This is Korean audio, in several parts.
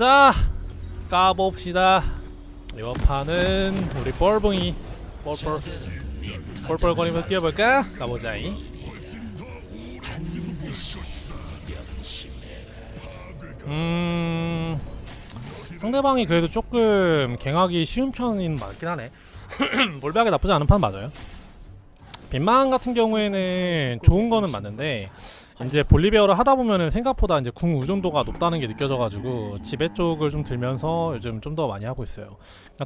자 까봅시다. 이번 판은 우리 뻘봉이 뻘뻘 뻘뻘거리면서 뛰어볼까? 까보자이 음 상대방이 그래도 조금 갱하기 쉬운 편인 맞긴 하네. 몰배하기 나쁘지 않은 판 맞아요. 빈망 같은 경우에는 좋은 거는 맞는데 이제 볼리베어를 하다 보면은 생각보다 이제 궁 의존도가 높다는 게 느껴져가지고 지배 쪽을 좀 들면서 요즘 좀 더 많이 하고 있어요.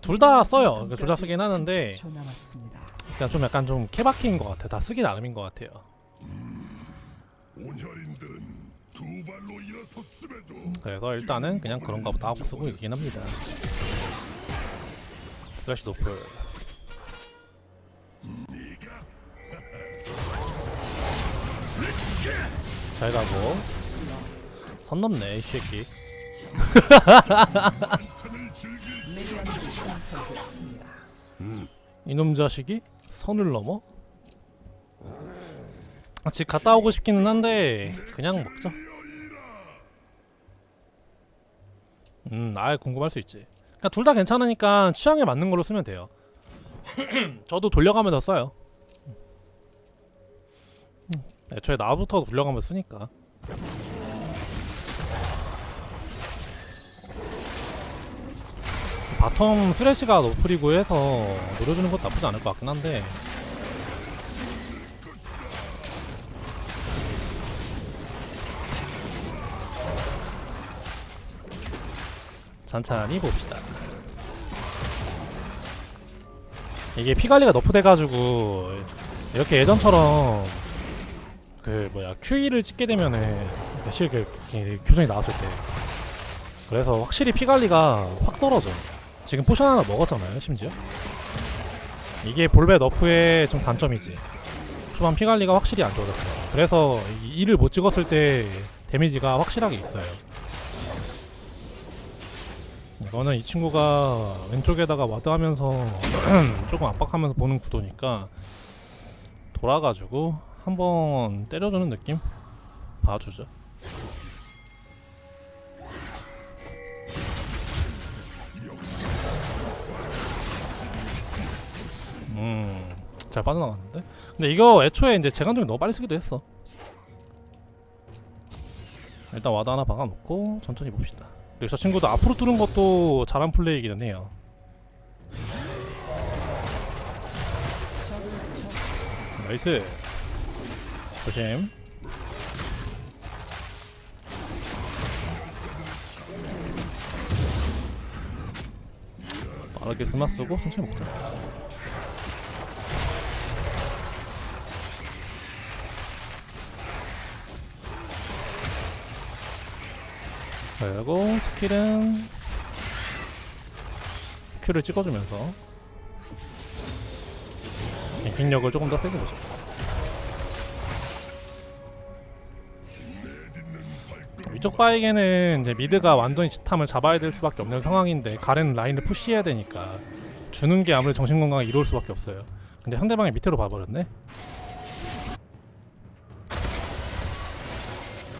둘 다 써요. 둘 다 쓰긴 하는데 30초 남았습니다. 그냥 좀 약간 좀 케바키인 것 같아. 다 쓰기 나름인 것 같아요. 그래서 일단은 그냥 그런 거부터 하고 쓰고 있긴 합니다. 슬래시 노플. 잘 가고 선 넘네 이 새끼. 이놈 자식이 선을 넘어? 아, 집 갔다 오고 싶기는 한데 그냥 먹자. 음, 아예 궁금할 수 있지. 그러니까 둘 다 괜찮으니까 취향에 맞는 걸로 쓰면 돼요. 저도 돌려가면서 써요. 음, 애초에 나부터 돌려가면서 쓰니까. 바텀 쓰레쉬가 노플이고 해서 노려주는 것도 나쁘지 않을 것 같긴 한데 천천히 봅시다 이게 피관리가 너프돼가지고 이렇게 예전처럼 그 뭐야 QE를 찍게 되면은 실 그, 그 교정이 나왔을 때. 그래서 확실히 피 관리가 확 떨어져. 지금 포션 하나 먹었잖아요 심지어. 이게 볼베 너프의 좀 단점이지. 초반 피 관리가 확실히 안 좋아졌어요. 그래서 이 일을 못 찍었을 때 데미지가 확실하게 있어요. 이거는 이 친구가 왼쪽에다가 와드하면서 조금 압박하면서 보는 구도니까 돌아가지고 한번 때려주는 느낌 봐주죠 음, 잘 빠져나갔는데? 근데 이거 애초에 이제 재간종이 너무 빨리 쓰기도 했어. 일단 와드 하나 박아놓고 천천히 봅시다. 그리고 저 친구도 앞으로 뚫은 것도 잘한 플레이이기는 해요. 나이스. 조심. 빠르게 스마 쓰고 천천히 먹자. 그리고 스킬은 Q를 찍어주면서 갱킹력을 조금 더 세게 보죠. 위쪽 바이게는 이제 미드가 완전히 지탐을 잡아야 될 수밖에 없는 상황인데 가렌 라인을 푸시해야 되니까 주는 게 아무래도 정신 건강에 이로울 수밖에 없어요. 근데 상대방이 밑으로 봐버렸네.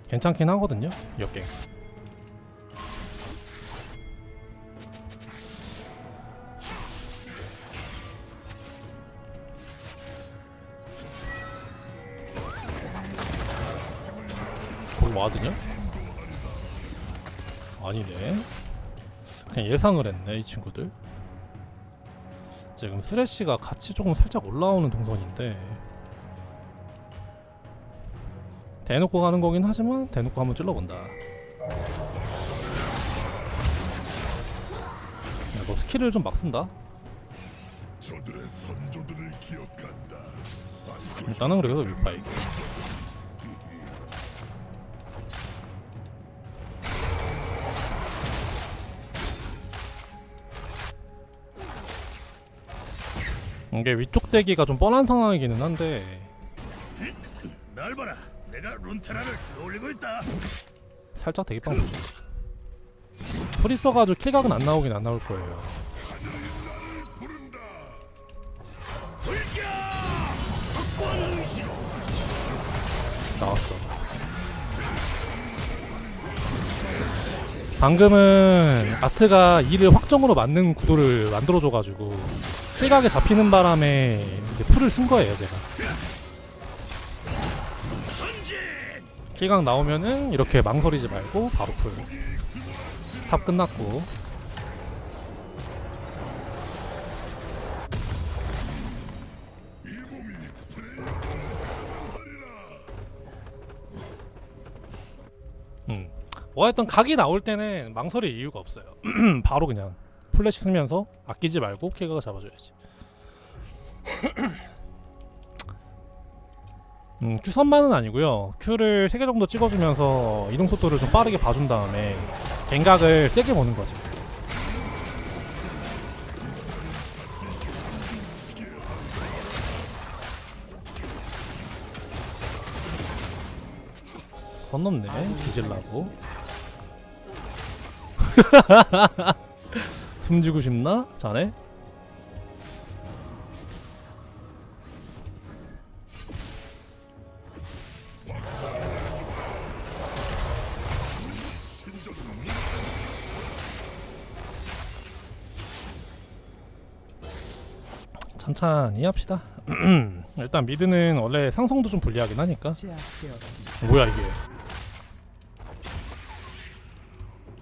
괜찮긴 하거든요. 역갱. 와드냐? 예상을 했네 이 친구들. 지금 스레시가 같이 조금 살짝 올라오는 동선인데 대놓고 가는 거긴 하지만 대놓고 한번 찔러본다. 야, 너 스킬을 좀 막 쓴다. 일단은 그래도 윗바이. 이게 위쪽 대기가 좀 뻔한 상황이기는 한데 날 봐라. 내가 룬테라를 올리고 있다. 살짝 대기빵 보죠. 풀이 써가지고 킬각은 안 나오긴 안 나올 거예요. 나왔어. 방금은 아트가 이를 확정으로 맞는 구도를 만들어줘가지고 킬각에 잡히는 바람에 이제 풀을 쓴 거예요 제가. 킬각 나오면은 이렇게 망설이지 말고 바로 풀. 탑 끝났고. 음. 어쨌든 각이 나올 때는 망설일 이유가 없어요. 바로 그냥 플래시 쓰면서 아끼지 말고 킬각을 잡아줘야지. 음, Q 선만은 아니고요. Q를 3개 정도 찍어주면서 이동 속도를 좀 빠르게 봐준 다음에 갱각을 세게 보는 거지. 선 넘네. 뒤질라고. 숨지고 싶나? 자네? 천천히 합시다. 일단 미드는 원래 상성도 좀 불리하긴 하니까. 뭐야 이게?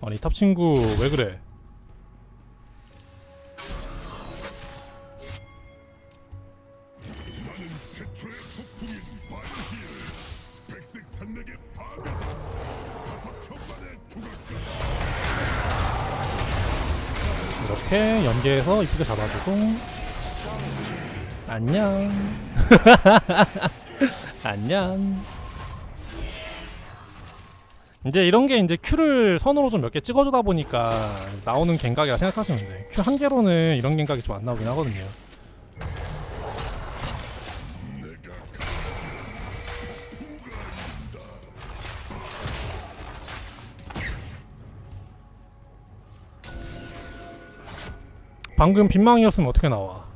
아니 탑 친구 왜 그래? 연계해서 이쁘게 잡아주고 안녕 안녕 이제 이런 게 이제 Q를 선으로 좀 몇 개 찍어주다 보니까 나오는 갱각이라 생각하시면 돼. Q 한 개로는 이런 갱각이 좀 안 나오긴 하거든요. 방금 빈망이었으면 어떻게 나와?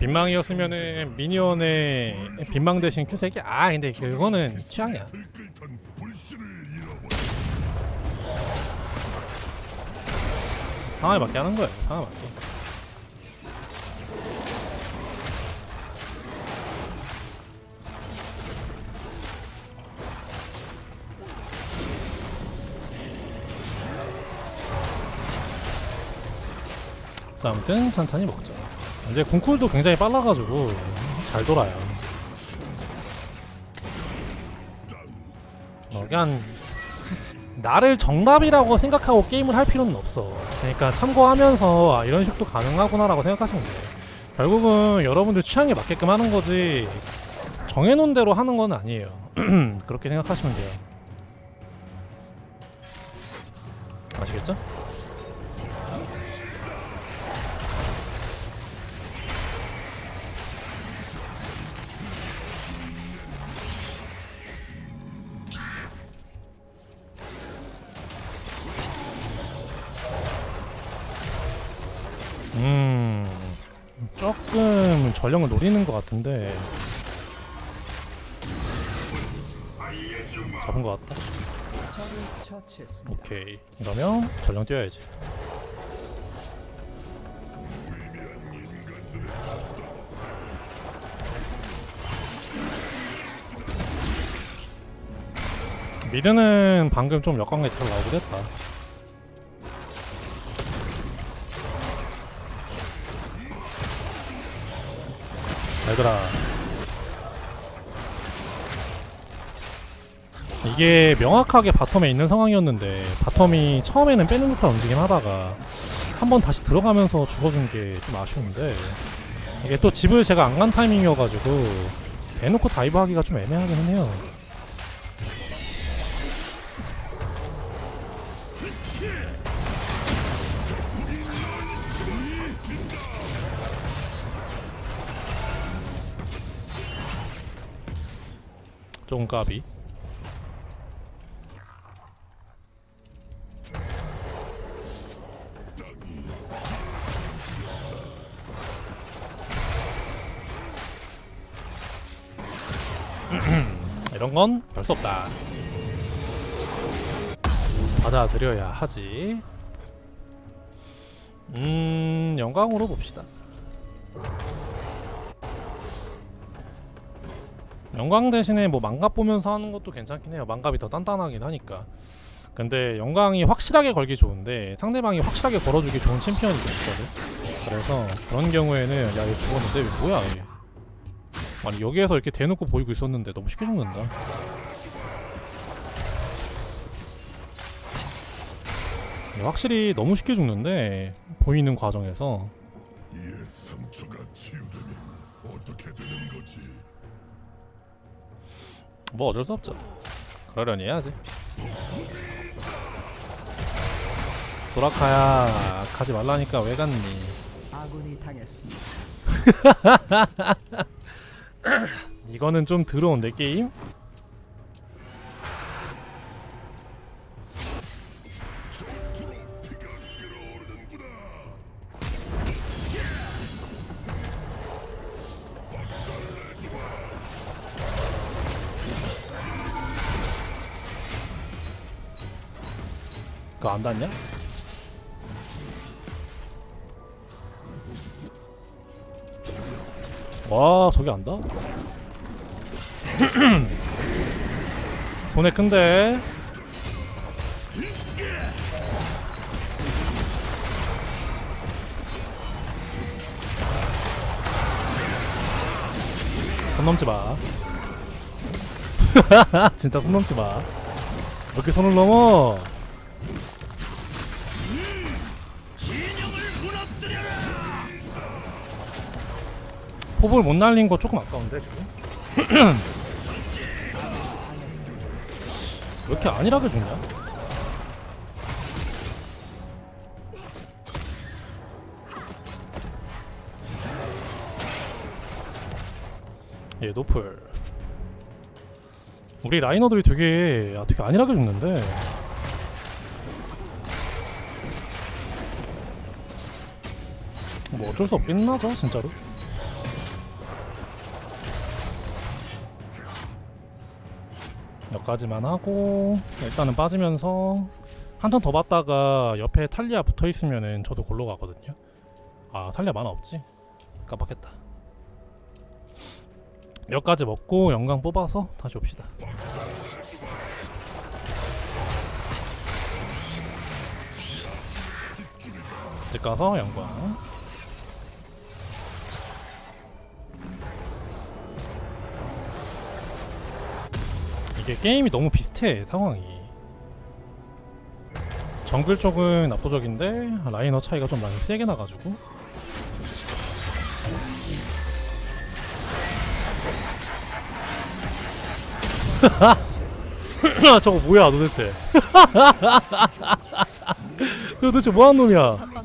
빈망이었으면은 미니언의 빈망 대신 Q3개? 아 근데 그거는 취향이야. 상황에 맞게 하는 거예요. 상황에 맞게. 자, 아무튼 천천히 먹자. 이제 궁쿨도 굉장히 빨라가지고 잘 돌아요. 어, 그냥 나를 정답이라고 생각하고 게임을 할 필요는 없어. 그러니까 참고하면서 아, 이런 식도 가능하구나라고 생각하시면 돼요. 결국은 여러분들 취향에 맞게끔 하는 거지 정해놓은 대로 하는 건 아니에요. 그렇게 생각하시면 돼요. 아시겠죠? 음 조금 전령을 노리는 것 같은데 잡은 것 같다. 오케이 이러면 전령 뛰어야지. 미드는 방금 좀 역광에 잘 나오긴 했다. 얘들아. 이게 명확하게 바텀에 있는 상황이었는데 바텀이 처음에는 빼는 듯한 움직임 하다가 한 번 다시 들어가면서 죽어준 게 좀 아쉬운데 이게 또 집을 제가 안 간 타이밍이어가지고 대놓고 다이브 하기가 좀 애매하긴 해요 좀 까비 이런 건 별 수 없다. 받아들여야 하지. 음... 영광으로 봅시다. 영광 대신에 뭐 망갑 보면서 하는 것도 괜찮긴 해요. 망갑이 더 단단하긴 하니까. 근데 영광이 확실하게 걸기 좋은데 상대방이 확실하게 걸어주기 좋은 챔피언이 좀 있거든. 그래서 그런 경우에는 야 얘 죽었는데 왜 뭐야 얘. 아니 여기에서 이렇게 대놓고 보이고 있었는데 너무 쉽게 죽는다. 네, 확실히 너무 쉽게 죽는데 보이는 과정에서 이에 상처가 치유되면 어떻게 되는 거지? 뭐 어쩔 수 없죠. 그러려니 해야지. 도라카야 가지 말라니까 왜 갔니? 아군이 당했습니다. 이거는 좀 더러운데 게임? 안 닿냐? 와 저게 안다? 손에 큰데 손 넘지 마 진짜 손 넘지 마 이렇게 손을 넘어 포볼 못 날린 거 조금 아까운데 지금? 왜 이렇게 안일하게 죽냐? 예 노플. 우리 라이너들이 되게 야, 되게 안일하게 죽는데. 뭐 어쩔 수 없긴 하죠 진짜로 여기까지만 하고 일단은 빠지면서 한 턴 더 봤다가 옆에 탈리아 붙어 있으면은 저도 골로 가거든요. 아 탈리아 만화 없지? 깜빡했다. 여기까지 먹고 영광 뽑아서 다시 옵시다. 집 가서 영광. 이게 게임이 너무 비슷해 상황이. 정글 쪽은 압도적인데 라이너 차이가 좀 많이 세게 나가지고. 저거 뭐야 도대체? 도대체 뭐하는 놈이야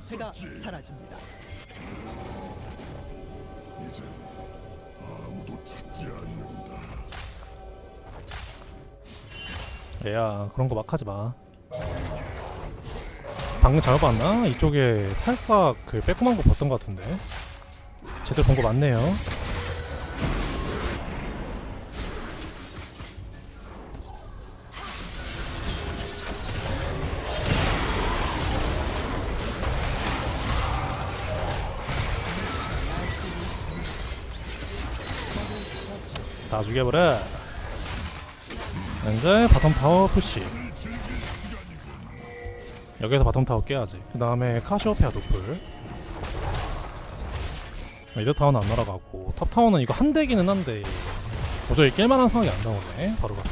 얘야 그런 거 막 하지 마. 방금 잘못 봤나? 이쪽에 살짝 그 빼꼼한 거 봤던 것 같은데. 제대로 본 거 맞네요. 다 죽여버려 이제 바텀 타워 푸시. 여기서 바텀 타워 깨야지. 그 다음에 카시오페아 도플. 미드 타워는 안 날아가고 탑 타워는 이거 한 대기는 한데 도저히 깰만한 상황이 안 나오네 바로 갔어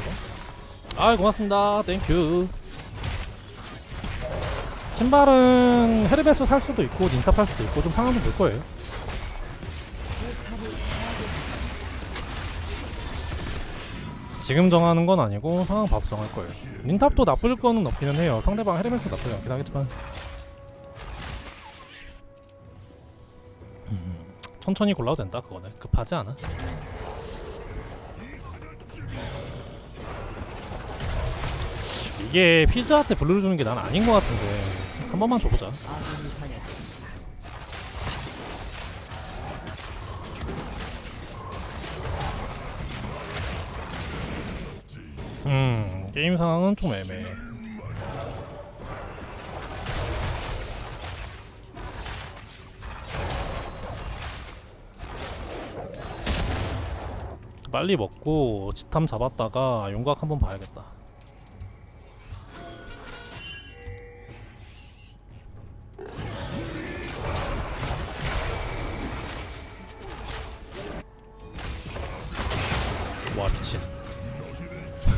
아 고맙습니다. 땡큐 신발은 헤르베스 살 수도 있고 닌탑 살 수도 있고 좀 상황도 볼 거예요 지금 정하는 건 아니고 상황 봐서 정할 거예요. 닌탑도 나쁠 거는 없기는 해요. 상대방 헤르메스 나쁘지 않긴 하겠지만 음, 천천히 골라도 된다 그거는 급하지 않아. 이게 피자한테 블루를 주는 게 난 아닌 것 같은데 한 번만 줘보자. 음 게임 상황은 좀 애매해. 빨리 먹고 지탐 잡았다가 용각 한번 봐야겠다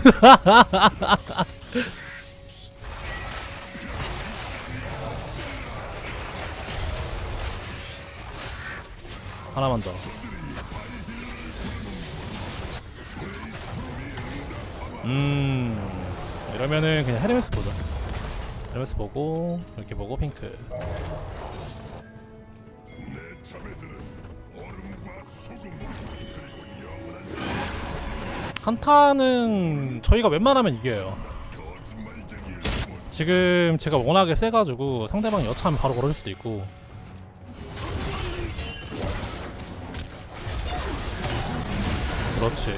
하나만 더. 음 이러면은 그냥 헤르메스 보자. 헤르메스 보고 이렇게 보고 핑크. 한타는 저희가 웬만하면 이겨요. 지금 제가 워낙에 세가지고 상대방이 여차하면 바로 걸어줄 수도 있고 그렇지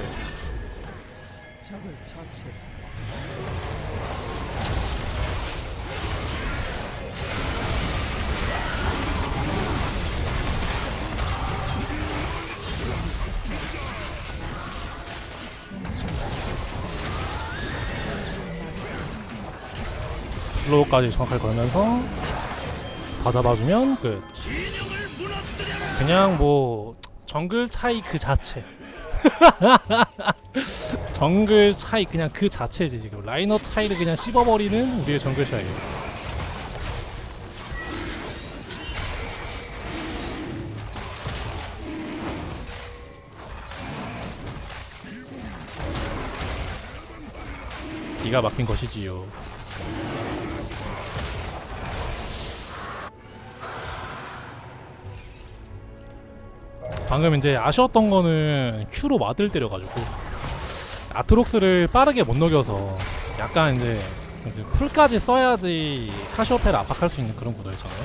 슬로우까지 정확하게 걸면서 다 잡아주면 끝. 그냥 뭐 정글 차이 그 자체. 정글 차이 그냥 그 자체지 지금. 라이너 차이를 그냥 씹어버리는 우리의 정글 차이. 기가 막힌 것이지요 방금 이제 아쉬웠던 거는 Q로 마들 때려가지고 아트록스를 빠르게 못 녹여서 약간 이제, 이제 풀까지 써야지 카시오페를 압박할 수 있는 그런 구도였잖아요.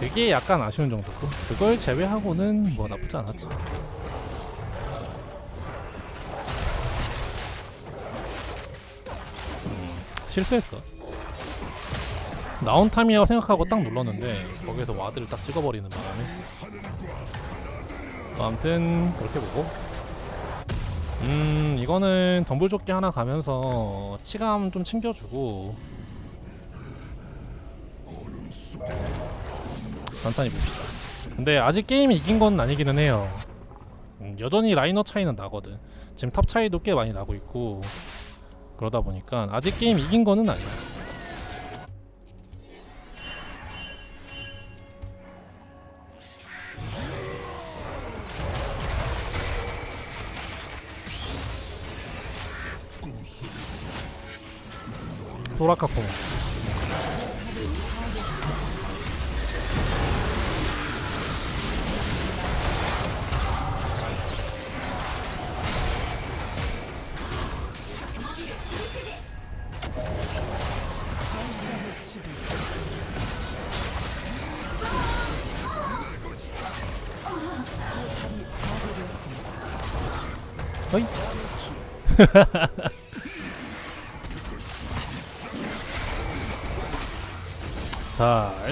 그게 약간 아쉬운 정도고 그걸 제외하고는 뭐 나쁘지 않았죠. 음, 실수했어. 나온 타임이라고 생각하고 딱 눌렀는데 거기에서 와드를 딱 찍어버리는 바람에 아무튼 그렇게 보고. 음 이거는 덤불조끼 하나 가면서 치감 좀 챙겨주고. 간단히 봅시다. 근데 아직 게임이 이긴 건 아니기는 해요. 음, 여전히 라이너 차이는 나거든. 지금 탑 차이도 꽤 많이 나고 있고. 그러다 보니까 아직 게임 이긴 거는 아니야 어이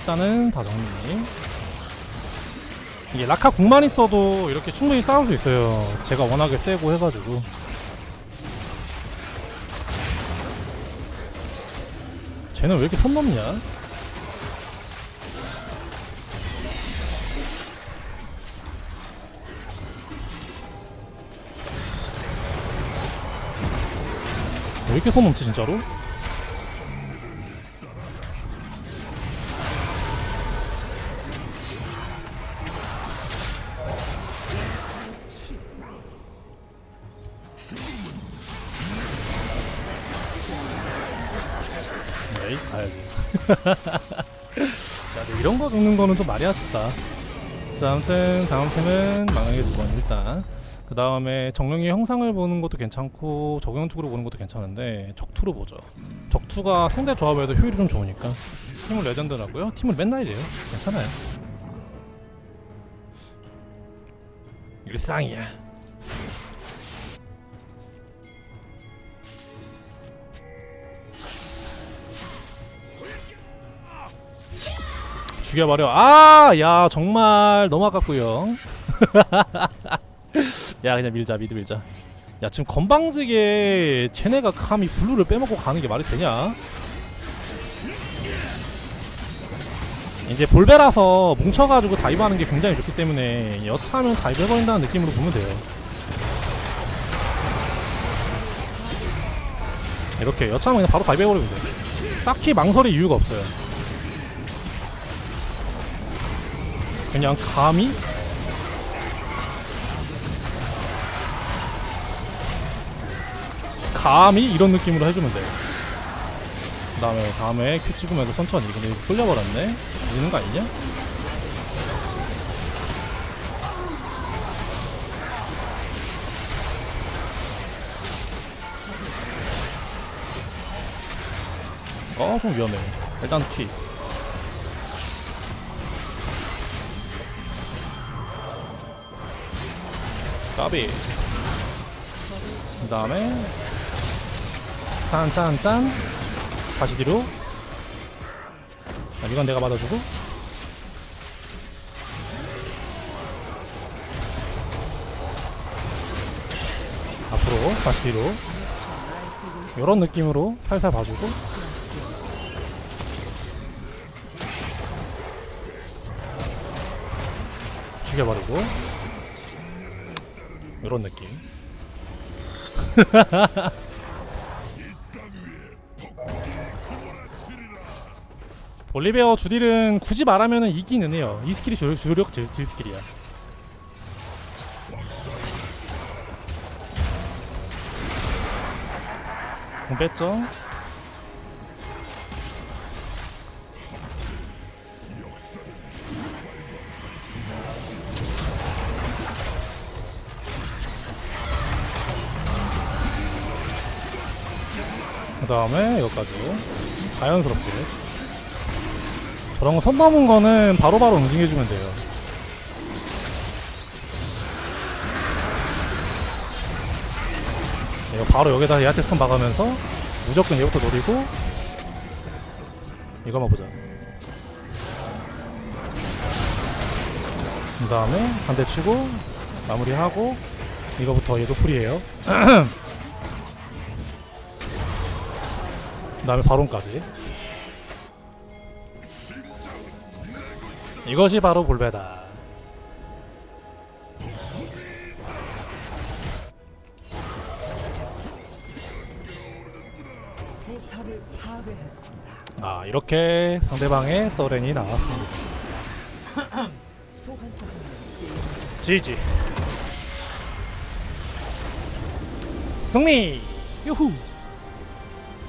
일단은 다 정리 이게 라카 궁만 있어도 이렇게 충분히 싸울 수 있어요. 제가 워낙에 세고 해가지고. 쟤는 왜 이렇게 손 넘냐? 왜 이렇게 손 넘지 진짜로? 자 근데 이런 거 죽는 거는 좀 말이 아쉽다. 자 아무튼 다음 템은 망하게 두번 일단. 그 다음에 정령의 형상을 보는 것도 괜찮고 적용축으로 보는 것도 괜찮은데 적투로 보죠. 적투가 상대 조합에도 효율이 좀 좋으니까. 팀은 레전드라고요? 팀은 맨날 이래요. 괜찮아요. 일상이야 죽여버려. 아 야 정말 너무 아깝고요. 야 그냥 밀자 미드 밀자. 야 지금 건방지게 쟤네가 감히 블루를 빼먹고 가는 게 말이 되냐? 이제 볼베라서 뭉쳐가지고 다이브하는 게 굉장히 좋기 때문에 여차하면 다이브 해버린다는 느낌으로 보면 돼요. 이렇게 여차하면 그냥 바로 다이브 해버리면 돼 딱히 망설일 이유가 없어요 그냥 감히 감히 이런 느낌으로 해주면 돼. 그 다음에 다음에 큐 찍으면서 천천히 근데 이거 뚫려버렸네? 이기는 거 아니냐? 어, 좀 위험해. 일단 튀. 까비. 그 다음에 짠짠짠. 다시 뒤로. 자, 이건 내가 받아주고. 앞으로 다시 뒤로. 이런 느낌으로 살살 봐주고. 죽여버리고 이런 느낌 볼리베어 주딜은 굳이 말하면은 이기는 해요. 이 스킬이 주, 주력 딜, 딜 스킬이야. 공 뺐죠? 다음에 여기까지 자연스럽게 저런 거선 넘은 거는 바로바로 응징해주면 돼요. 이거 바로 여기다 얘한테 스턴 박으면서 무조건 얘부터 노리고 이거만 보자. 그 다음에 한 대 치고 마무리하고 이거부터 얘도 풀이에요. 다음에 바론까지. 이것이 바로 파괴했습니다. 아 이렇게 상대방의 서렌이 나왔습니다. GG 승리! 유후!